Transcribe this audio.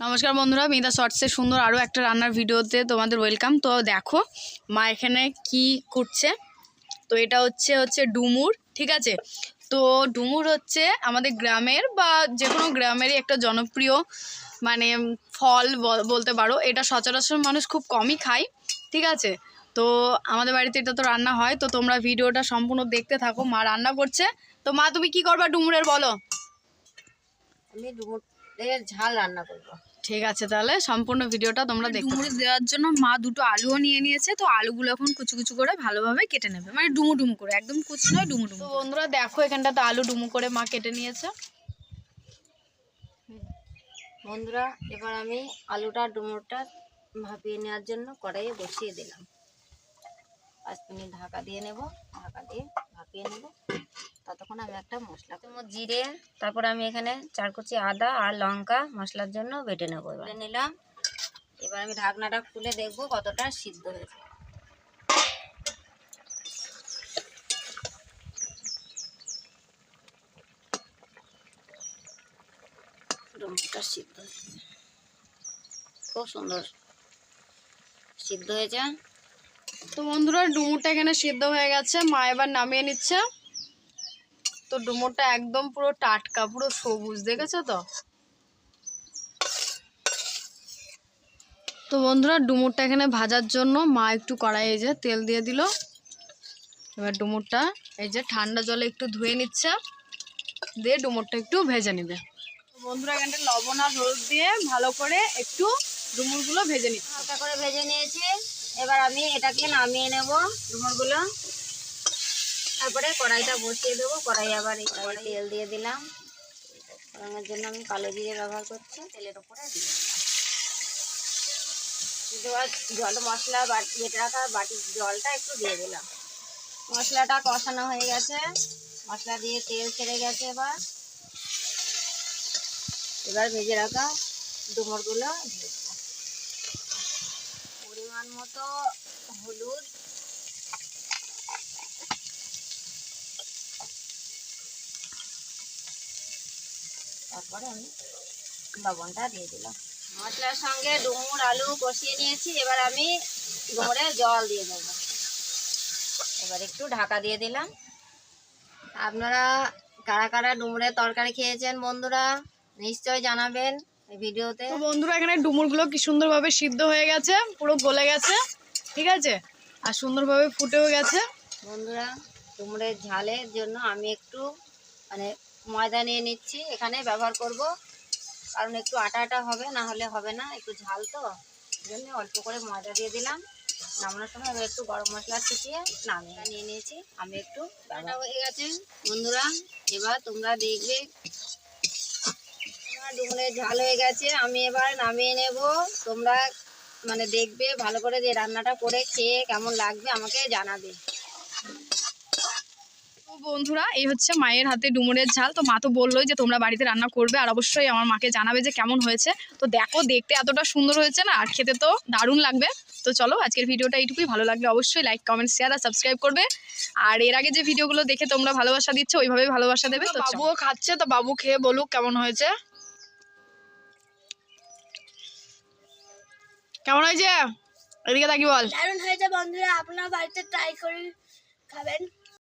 নমস্কার বন্ধুরা, মিতা শর্টসের সুন্দর আরও একটা রান্নার ভিডিওতে তোমাদের ওয়েলকাম তো দেখো, মা এখানে কি করছে? তো এটা হচ্ছে হচ্ছে ডুমুর, ঠিক আছে? তো ডুমুর হচ্ছে আমাদের গ্রামের বা যে কোনো গ্রামেরই একটা জনপ্রিয় মানে ফল বলতে পারো। এটা সচরাচর মানুষ খুব কমই খায়, ঠিক আছে? তো আমাদের বাড়িতে এটা তো রান্না হয়। তো তোমরা ভিডিওটা সম্পূর্ণ দেখতে থাকো, মা রান্না করছে। তো মা, তুমি কি করবা ডুমুরের বলো? আমি ডুমুরের ঝাল রান্না করব। ঠিক আছে তাহলে সম্পূর্ণ ভিডিওটা তোমরা দেখো ডুমুর দেওয়ার জন্য মা দুটো আলুও নিয়ে নিয়েছে তো আলুগুলো এখন কুচু কুচু করে ভালোভাবে কেটে নেবে। মানে ডুমু ডুমু করে একদম কুচু নয় ডুমু ডুমু তো বন্ধুরা দেখো এখানটাতে আলু ডুমু করে মা কেটে নিয়েছে। বন্ধুরা এবার আমি আলুটা ডুমুরটা ভাপিয়ে নেওয়ার জন্য কড়াইয়ে বসিয়ে দিলাম। পাঁচ মিনিট ঢাকা দিয়ে নেব ঢাকা দিয়ে ভাপিয়ে নেব। ততক্ষণ আমি একটা মশলা তোমার জিরে তারপর আমি এখানে চার কুচি আদা আর লঙ্কা মশলার জন্য বেটে নেব এবার। নিলাম। এবার আমি ঢাকনাটা খুলে দেখব কতটা সিদ্ধ হয়েছে। ডুমুরটা সিদ্ধ খুব সুন্দর সিদ্ধ হয়েছে। তো বন্ধুরা ডুমুরটা এখানে সিদ্ধ হয়ে গেছে। মা এবার নামিয়ে নিচ্ছে। তো ডুমুরটা একদম পুরো টাটকা, পুরো সবুজ, দেখেছ তো? তো বন্ধুরা, ডুমুরটা এখানে ভাজার জন্য মা একটু কড়াইয়ে যে তেল দিয়ে দিল। এবার ডুমুরটা এই যে ঠান্ডা জলে একটু ধুয়ে নিচ্ছে, দিয়ে ডুমুরটা একটু ভেজে নেবে। বন্ধুরা এখানটা লবণ আর হলুদ দিয়ে ভালো করে একটু ডুমুরগুলো ভেজে নিচ্ছে। হালকা করে ভেজে নিয়েছি। এবার আমি এটাকে নামিয়ে নেব ডুমুরগুলো। তারপরে কড়াইটা বসিয়ে দেবো। কড়াই আবার এই কড়াই তেল দিয়ে দিলাম। ফোড়নের জন্য আমি কালো জিরে ব্যবহার করছি। তেলের দিলাম। জল মশলা, বাটি, বেটে রাখা বাটির জলটা একটু দিয়ে দিলাম। মশলাটা কষানো হয়ে গেছে। মশলা দিয়ে তেল ছেড়ে গেছে এবার। এবার ভেজে রাখা ডুমুরগুলো পরিমাণ মতো হলুদ তারপরে আমি লবণটা দিয়ে দিলাম। মশলার সঙ্গে ডুমুর আলু কষিয়ে নিয়েছি এবার আমি ডুমুরে জল দিয়ে দেবো। এবার একটু ঢাকা দিয়ে দিলাম। আপনারা কারা কারা ডুমুরের তরকারি খেয়েছেন বন্ধুরা নিশ্চয় জানাবেন ভিডিওতে। বন্ধুরা এখানে ডুমুরগুলো কি সুন্দরভাবে সিদ্ধ হয়ে গেছে পুরো গলে গেছে ঠিক আছে? আর সুন্দরভাবে ফুটেও গেছে। বন্ধুরা কুমড়ের ঝালের জন্য আমি একটু মানে ময়দা নিয়ে নিচ্ছি এখানে ব্যবহার করব। কারণ একটু আটা আটা হবে না হলে হবে না একটু ঝাল তো। জন্য অল্প করে ময়দা দিয়ে দিলাম। নামানোর সময় এবার একটু গরম মশলা ছিটিয়ে নামিয়ে নিয়ে নিয়েছি। আমি একটু ব্যবহার হয়ে গেছে। বন্ধুরা এবার তোমরা দেখবে। আমার ডুমুরের ঝাল হয়ে গেছে আমি এবার নামিয়ে নেব। তোমরা মানে দেখবে ভালো করে যে রান্নাটা করে খেয়ে কেমন লাগবে আমাকে জানাবে। তো বন্ধুরা এই হচ্ছে মায়ের হাতে ডুমুরের ঝাল। তো মা তো বললোই যে তোমরা বাড়িতে রান্না করবে আর অবশ্যই আমার মাকে জানাবে যে কেমন হয়েছে। তো দেখো দেখতে এতটা সুন্দর হয়েছে না আর খেতে তো দারুণ লাগবে। তো চলো আজকের ভিডিওটা এইটুকুই। ভালো লাগলে অবশ্যই লাইক কমেন্ট শেয়ার আর সাবস্ক্রাইব করবে। আর এর আগে যে ভিডিওগুলো দেখে তোমরা ভালোবাসা দিচ্ছ ওইভাবে ভালোবাসা দেবে। তো বাবুও খাচ্ছে তো বাবু খেয়ে বলুক কেমন হয়েছে। কেমন হয়েছে? এদিকে থাকি বল। দারুণ হয়েছে বন্ধুরা আপনার বাড়িতে ট্রাই করে খাবেন।